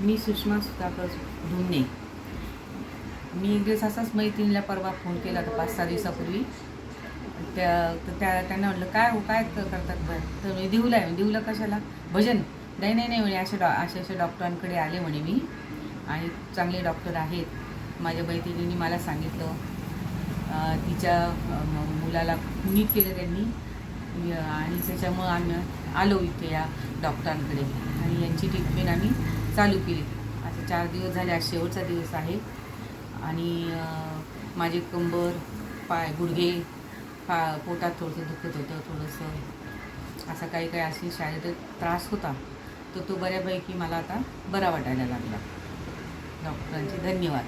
मी सुषमा सुधाकर धुमणे मी एक दिवस असाच मैत्रिणीला परवा फोन केला होता पाच सहा दिवसापूर्वी. त्या तर त्या त्यांना म्हटलं काय हो काय करतात बरं? तर मी देऊला आहे देऊला कशाला? भजन. नाही नाही नाही म्हणे अशा डॉ अशा अशा डॉक्टरांकडे आले म्हणे मी. आणि चांगले डॉक्टर आहेत. माझ्या मैत्रिणींनी मला सांगितलं. तिच्या मुलाला नीट केलं त्यांनी. आणि त्याच्यामुळं आम्ही आलो इथे या डॉक्टरांकडे. आणि यांची ट्रीटमेंट आम्ही चालू केली. आता चार दिवस झाले आज शेवटचा दिवस आहे. आणि माझे कंबर पाय गुडघे पा पोटात थोडंसं दुखत होतं थोडंसं. असं काही काही असे शारीरिक त्रास होता. तर तो बऱ्यापैकी मला आता बरा वाटायला लागला. डॉक्टरांचे धन्यवाद.